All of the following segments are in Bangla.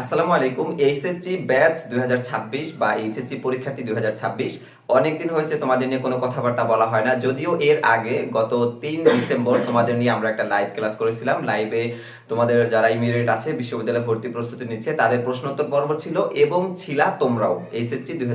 আসসালামু আলাইকুম, এইচএসসি ব্যাচ দুই বা এইচএসসি পরীক্ষার্থী দুই হাজার ছাব্বিশ। অনেকদিন হয়েছে তোমাদের নিয়ে কোনো কথাবার্তা বলা হয় না। যদিও এর আগে গত তিন ডিসেম্বর তোমাদের নিয়ে আমরা একটা লাইভ ক্লাস করেছিলাম। লাইভে তোমাদের যারা ইমিডিয়েট আছে, বিশ্ববিদ্যালয়ে ভর্তি প্রস্তুতি নিচ্ছে, তাদের প্রশ্নোত্তর পর্ব ছিল এবং ছিলা তোমরাও, এইচএসসি দুই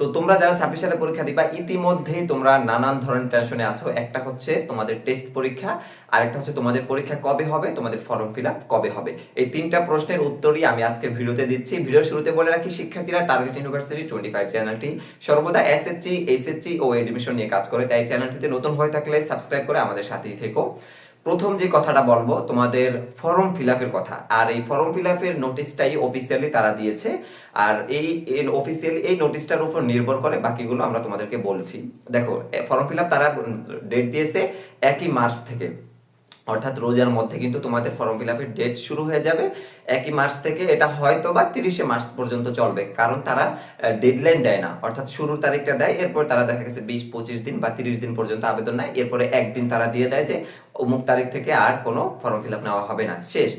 তো তোমরা যারা ছাব্বিশ সালে পরীক্ষা দিবা, ইতিমধ্যেই তোমরা নানান ধরনের টেনশনে আছো। একটা হচ্ছে তোমাদের টেস্ট পরীক্ষা, আরেকটা হচ্ছে তোমাদের পরীক্ষা কবে হবে, তোমাদের ফর্ম ফিল কবে হবে। এই তিনটা প্রশ্নের উত্তরই আমি আজকের ভিডিওতে দিচ্ছি। ভিডিওর শুরুতে বলে রাখি, শিক্ষার্থীরা টার্গেট ইউনিভার্সিটি টোয়েন্টি ফাইভ চ্যানেলটি সর্বদা এসএসসি এইচএসসি ও এডমিশন নিয়ে কাজ করে। তাই চ্যানেলটিতে নতুন হয়ে থাকলে সাবস্ক্রাইব করে আমাদের সাথেই থেকো। প্রথম যে কথাটা বলব, তোমাদের ফর্ম ফিল কথা। আর এই ফর্ম ফিল আপের নোটিশটাই অফিসিয়ালি তারা দিয়েছে। আর এই অফিসিয়ালি এই নোটিশটার উপর নির্ভর করে বাকিগুলো আমরা তোমাদেরকে বলছি। দেখো ফর্ম ফিল তারা ডেট দিয়েছে একই মার্চ থেকে। অর্থাৎ রোজার মধ্যে কিন্তু তোমাদের ফর্ম ফিল আপের ডেট শুরু হয়ে যাবে। একই মার্চ থেকে এটা হয়তো বা তিরিশে মার্চ পর্যন্ত চলবে, কারণ তারা ডেডলাইন দেয় না। অর্থাৎ শুরুর তারিখটা দেয়, এরপর তারা দেখা গেছে বিশ, পঁচিশ দিন বা তিরিশ দিন পর্যন্ত আবেদন নেয়। এরপরে একদিন তারা দিয়ে দেয় যে, অমুক তারিখ থেকে আর কোনো ফর্ম ফিল আপ নেওয়া হবে না। শেষ।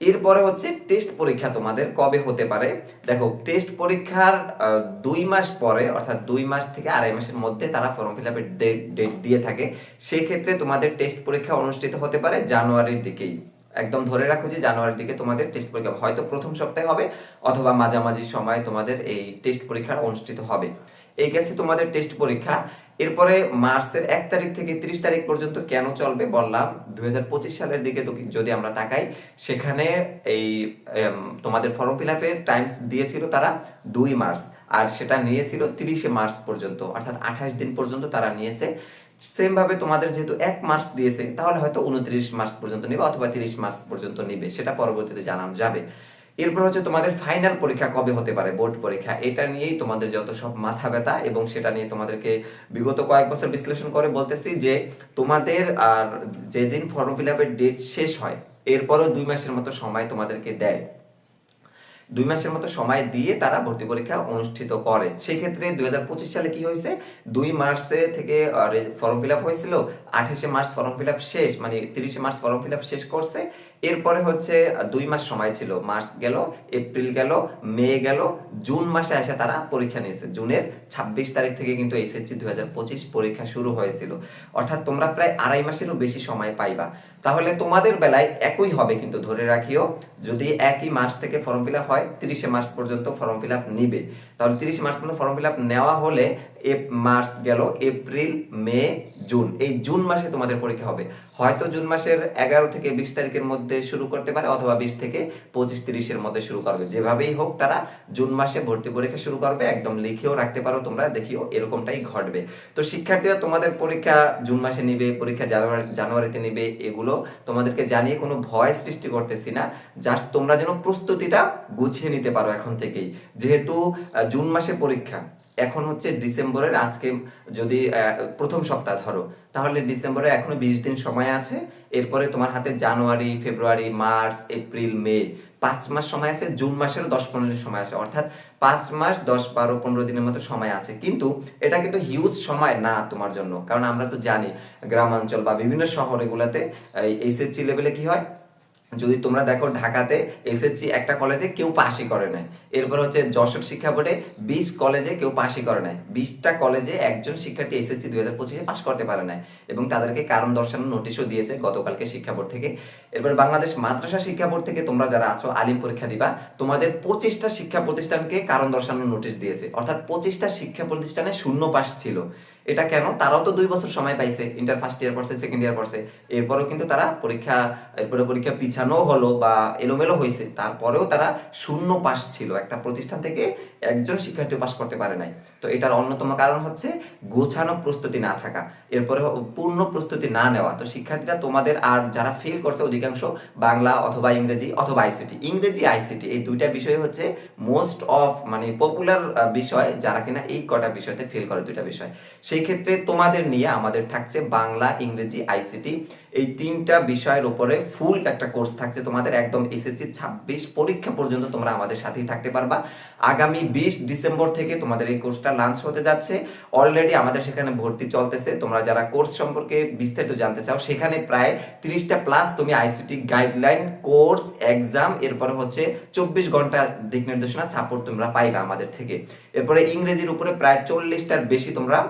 এরপরে হচ্ছে টেস্ট পরীক্ষা তোমাদের কবে হতে পারে? দেখো টেস্ট পরীক্ষার দুই মাস পরে, অর্থাৎ দুই মাস থেকে আড়াই মাসের মধ্যে তারা ফর্ম ফিল আপের ডেট দিয়ে থাকে। সেক্ষেত্রে তোমাদের টেস্ট পরীক্ষা অনুষ্ঠিত হতে পারে জানুয়ারির দিকেই। একদম ধরে রাখো যে জানুয়ারির দিকে তোমাদের টেস্ট পরীক্ষা হয়তো প্রথম সপ্তাহে হবে, অথবা মাঝামাঝি সময় তোমাদের এই টেস্ট পরীক্ষা অনুষ্ঠিত হবে। এই গেছে তোমাদের টেস্ট পরীক্ষা। এরপরে মার্চের এক তারিখ থেকে ত্রিশ তারিখ পর্যন্ত কেন চলবে বললাম। দুই সালের দিকে যদি আমরা তাকাই, সেখানে এই তোমাদের ফর্ম ফিল আপের টাইমস দিয়েছিল তারা দুই মার্চ। আর সেটা নিয়েছিল তিরিশে মার্চ পর্যন্ত, অর্থাৎ আঠাশ দিন পর্যন্ত তারা নিয়েছে। সেম ভাবে তোমাদের যেহেতু এক মার্চ দিয়েছে, তাহলে হয়তো উনত্রিশ মার্চ পর্যন্ত নিবে অথবা তিরিশ মার্চ পর্যন্ত নিবে, সেটা পরবর্তীতে জানানো যাবে। এরপর হচ্ছে তোমাদের ফাইনাল পরীক্ষা কবে হতে পারে? বোর্ড পরীক্ষা। এটা নিয়েই তোমাদের যত সব মাথা ব্যথা এবং সেটা নিয়ে তোমাদেরকে বিগত কয়েক বছর বিশ্লেষণ করে বলতেছি যে তোমাদের আর যেদিন ফর্ম ফিল আপের ডেট শেষ হয়, এরপরও দুই মাসের মতো সময় তোমাদেরকে দেয়। দুই মাসের মতো সময় দিয়ে তারা ভর্তি পরীক্ষা অনুষ্ঠিত করে। সেক্ষেত্রে দুই হাজার পঁচিশ সালে কি হয়েছে? দুই মার্চে থেকে ফর্ম ফিল আপ হয়েছিল। আঠাশে মার্চ ফর্ম ফিল আপ শেষ মানে তিরিশে মার্চ ফর্ম ফিল আপ শেষ করছে। এরপরে হচ্ছে দুই মাস সময় ছিল। মার্চ গেল, এপ্রিল গেল, মে গেল, জুন মাসে এসে তারা পরীক্ষা নিয়েছে। জুনের ছাব্বিশ তারিখ থেকে কিন্তু এসএসসি দুই হাজার পঁচিশ পরীক্ষা শুরু হয়েছিল। অর্থাৎ তোমরা প্রায় আড়াই মাসেরও বেশি সময় পাইবা। তাহলে তোমাদের বেলায় একই হবে কিন্তু ধরে রাখিও, যদি একই মার্চ থেকে ফর্ম ফিল হয়, তিরিশে মার্চ পর্যন্ত ফর্ম ফিল নিবে। তাহলে তিরিশে মার্চ পর্যন্ত ফর্ম ফিল নেওয়া হলে মার্চ গেল, এপ্রিল, মে, জুন। এই জুন মাসে তোমাদের পরীক্ষা হবে। হয়তো জুন মাসের এগারো থেকে বিশ তারিখের মধ্যে শুরু করতে পারে, অথবা বিশ থেকে পঁচিশ তিরিশের মধ্যে শুরু করবে। যেভাবেই হোক, তারা জুন মাসে ভর্তি পরীক্ষা শুরু করবে। একদম লিখেও রাখতে পারো তোমরা, দেখিও এরকমটাই ঘটবে। তো শিক্ষার্থীরা, তোমাদের পরীক্ষা জুন মাসে নিবে, পরীক্ষা জানুয়ারি, জানুয়ারিতে নিবে, এগুলো তোমাদেরকে জানিয়ে কোনো ভয় সৃষ্টি করতেছি না। জাস্ট তোমরা যেন প্রস্তুতিটা গুছিয়ে নিতে পারো এখন থেকেই। যেহেতু জুন মাসে পরীক্ষা এখন হচ্ছে ডিসেম্বরের আজকে, যদি প্রথম সপ্তাহ ধরো, তাহলে ডিসেম্বরে এখনও বিশ দিন সময় আছে। এরপরে তোমার হাতে জানুয়ারি, ফেব্রুয়ারি, মার্চ, এপ্রিল, মে, পাঁচ মাস সময় আছে, জুন মাসেরও দশ পনেরো দিন সময় আছে। অর্থাৎ পাঁচ মাস, দশ, বারো, পনেরো দিনের মতো সময় আছে। কিন্তু এটা কিন্তু হিউজ সময় না তোমার জন্য। কারণ আমরা তো জানি, গ্রামাঞ্চল বা বিভিন্ন শহর এগুলাতে এইচএসসি লেভেলে কি হয়? যদি তোমরা দেখো ঢাকাতে এসএসসি একটা কলেজে কেউ পাশই করে নাই। এরপর হচ্ছে যশোর শিক্ষা বোর্ডে বিশ কলেজে কেউ পাশই করে নাই। বিশটা কলেজে একজন শিক্ষার্থী এসএসসি দুই হাজার পঁচিশে পাশ করতে পারে নাই এবং তাদেরকে কারণ দর্শানোর নোটিশও দিয়েছে গতকালকে শিক্ষা বোর্ড থেকে। এরপর বাংলাদেশ মাদ্রাসা শিক্ষা বোর্ড থেকে তোমরা যারা আছো, আলিম পরীক্ষা দিবা, তোমাদের পঁচিশটা শিক্ষা প্রতিষ্ঠানকে কারণ দর্শানোর নোটিশ দিয়েছে। অর্থাৎ পঁচিশটা শিক্ষা প্রতিষ্ঠানে শূন্য পাশ ছিল। এটা কেন? তারাও তো দুই বছর সময় পাইছে ইন্টার ফার্স্ট ইয়ার পড়ছে সেকেন্ড ইয়ার পড়ছে। এরপরেও কিন্তু তারা পরীক্ষা, এরপরে পরীক্ষা পিছানো হলো বা এলোমেলো হয়েছে তারপরেও তারা শূন্য পাস ছিল। একটা প্রতিষ্ঠান থেকে একজন শিক্ষার্থী পাস করতে পারে নাই। তো এটার অন্যতম কারণ হচ্ছে গোছানো প্রস্তুতি না থাকা। এরপরে পূর্ণ প্রস্তুতি না নেওয়া। তো শিক্ষার্থীরা তোমাদের আর যারা ফেল করছে অধিকাংশ বাংলা অথবা ইংরেজি অথবা আইসিটি ইংরেজি আইসিটি এই দুইটা বিষয় হচ্ছে মোস্ট অফ মানে পপুলার বিষয় যারা কিনা এই কটা বিষয়তে ফেল করে দুইটা বিষয়। সেই ক্ষেত্রে তোমাদের নিয়ে আমাদের থাকছে বাংলা, ইংরেজি আইসিটি এই তিনটা বিষয়ের উপরে ফুল একটা কোর্স থাকছে তোমাদের একদম এসএসসি ছাব্বিশ পরীক্ষা পর্যন্ত তোমরা আমাদের সাথেই থাকতে পারবা। আগামী বিশ ডিসেম্বর থেকে তোমাদের এই কোর্সটা লঞ্চ হতে যাচ্ছে। অলরেডি আমাদের সেখানে ভর্তি চলতেছে। তোমরা যারা কোর্স সম্পর্কে বিস্তারিত জানতে চাও, সেখানে প্রায় তিরিশটা প্লাস তুমি আইসিটি গাইডলাইন কোর্স এক্সাম এরপরে হচ্ছে চব্বিশ ঘণ্টা দিক নির্দেশনা সাপোর্ট তোমরা পাইবা আমাদের থেকে। এরপরে ইংরেজির উপরে প্রায় চল্লিশটার বেশি তোমরা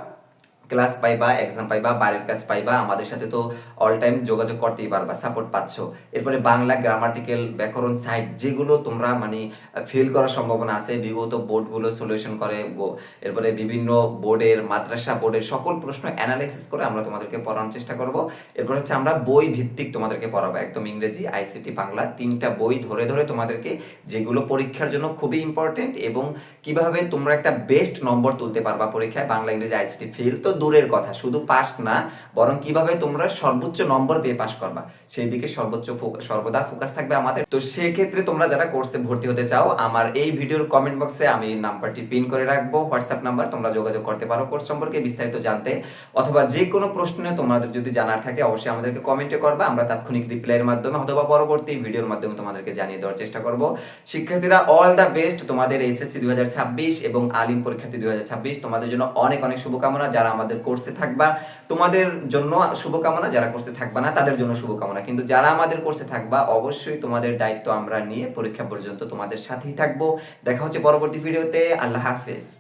ক্লাস পাইবা এক্সাম পাইবা, বাড়ির কাজ পাইবা, আমাদের সাথে তো অল টাইম যোগাযোগ করতেই পারবা সাপোর্ট পাচ্ছ। এরপরে বাংলা গ্রামাটিক্যাল ব্যাকরণ সাইট যেগুলো তোমরা মানে ফিল করার সম্ভাবনা আছে, বিগত বোর্ডগুলো সলিউশন করে এরপরে বিভিন্ন বোর্ডের মাদ্রাসা বোর্ডের সকল প্রশ্ন অ্যানালাইসিস করে আমরা তোমাদেরকে পড়ানোর চেষ্টা করব। এরপর হচ্ছে আমরা বই ভিত্তিক তোমাদেরকে পড়াবো, একদম ইংরেজি আইসিটি বাংলা, তিনটা বই ধরে ধরে তোমাদেরকে যেগুলো পরীক্ষার জন্য খুবই ইম্পর্টেন্ট এবং কীভাবে তোমরা একটা বেস্ট নম্বর তুলতে পারবা পরীক্ষায়, বাংলা, ইংরেজি আইসিটি ফিল তো দূরের কথা, শুধু পাস না, বরং কীভাবে তোমরা সর্বোচ্চ নম্বর পেয়ে পাস করবা। সেই দিকে সর্বোচ্চ সর্বদা ফোকাস থাকবে আমাদের। তো সেক্ষেত্রে তোমরা যারা কোর্সে ভর্তি হতে চাও, আমার এই ভিডিওর কমেন্ট বক্সে আমি নাম্বারটি পিন করে রাখব হোয়াটসঅ্যাপ নাম্বার তোমরা যোগাযোগ করতে পারো কোর্স সম্পর্কে বিস্তারিত জানতে। অথবা যে কোনো প্রশ্নে তোমাদের যদি জানার থাকে, অবশ্যই আমাদেরকে কমেন্টে করবা, আমরা তাৎক্ষণিক রিপ্লাইয়ের মাধ্যমে অথবা পরবর্তী ভিডিওর মাধ্যমে তোমাদেরকে জানিয়ে দেওয়ার চেষ্টা করব। শিক্ষার্থীরা অল দ্য বেস্ট তোমাদের এসএসসি দুই হাজার ছাব্বিশ এবং আলিম পরীক্ষার্থী দুই হাজার ছাব্বিশ, তোমাদের জন্য অনেক অনেক শুভকামনা। যারা আমাদের কোর্সে থাকবা। তোমাদের জন্য শুভকামনা, যারা কোর্সে থাকবা না, তাদের জন্য শুভকামনা। কিন্তু যারা আমাদের কোর্সে থাকবা, অবশ্যই তোমাদের দায়িত্ব আমরা নিয়ে পরীক্ষা পর্যন্ত তোমাদের সাথেই থাকব। দেখা হচ্ছে পরবর্তী ভিডিওতে আল্লাহ হাফেজ।